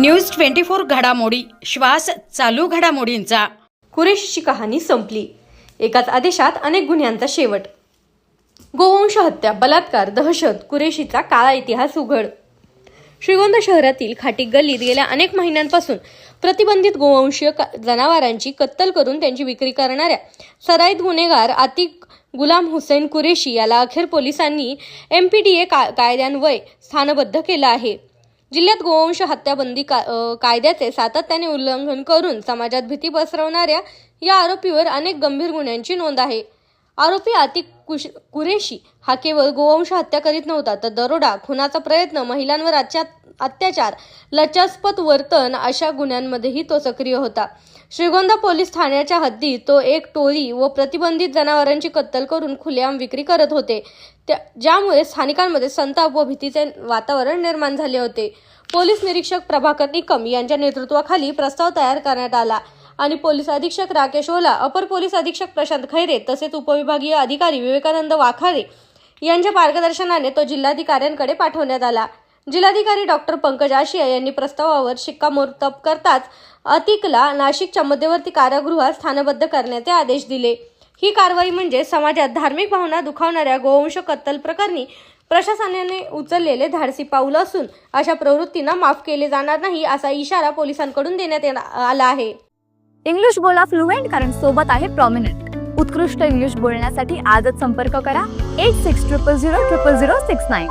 News twenty four घडामोडी. श्वास चालू घडामोडींचा. कुरेशीची कहाणी संपली. एकाच आदेशात अनेक गुन्ह्यांचा शेवट. गोवंश हत्या बलात्कार दहशत कुरेशीचा काळा इतिहास उघड. श्रीगोंदा शहरातील खाटी गल्लीत गेल्या अनेक महिन्यांपासून प्रतिबंधित गोवंशीय जनावरांची कत्तल करून त्यांची विक्री करणाऱ्या सराईत गुन्हेगार आतिक गुलाम हुसेन कुरेशी याला अखेर पोलिसांनी एम पी डी ए का कायद्यान्वये स्थानबद्ध केलं आहे. जिल्ह्यात गोवंश हत्याबंदी का कायद्याचे सातत्याने उल्लंघन करून समाजात भीती पसरवणाऱ्या या आरोपीवर अनेक गंभीर गुन्ह्यांची नोंद आहे. आरोपी आतिक कुश कुरेशी हा केवळ गोवंश हत्या करीत नव्हता तर दरोडा खुनाचा प्रयत्न महिलांवर आजच्या अत्याचार. लचास्पद वर्तन अशा गुन्ह्यांमध्येही तो सक्रिय होता. श्रीगोंदा पोलीस ठाण्याच्या हद्दीत तो एक टोळी व प्रतिबंधित जनावरांची कत्तल करून खुलेआम विक्री करत होते. त्या ज्यामुळे स्थानिकांमध्ये संताप व भीतीचे वातावरण निर्माण झाले होते. पोलीस निरीक्षक प्रभाकर निकम यांच्या नेतृत्वाखाली प्रस्ताव तयार करण्यात आला आणि पोलीस अधीक्षक राकेश ओला अपर पोलीस अधीक्षक प्रशांत खैरे तसेच उपविभागीय अधिकारी विवेकानंद वाखारे यांच्या मार्गदर्शनाने तो जिल्हाधिकाऱ्यांकडे पाठवण्यात आला. जिल्हाधिकारी डॉक्टर पंकज आशिया यांनी प्रस्तावावर शिक्कामोर्तब करताच अतिकला नाशिकच्या मध्यवर्ती कारागृहात स्थानबद्ध करण्याचे आदेश दिले. ही कारवाई म्हणजे समाजात धार्मिक भावना दुखावणाऱ्या गोवंश कत्तल प्रकरणी प्रशासनाने उचललेले धाडसी पाऊल असून अशा प्रवृत्तींना माफ केले जाणार नाही असा इशारा पोलिसांकडून देण्यात आला आहे. इंग्लिश बोला फ्लुएंट कारण सोबत आहे प्रॉमिनंट उत्कृष्ट इंग्लिश बोलण्यासाठी आजच संपर्क करा. Eight six triple zero triple zero six nine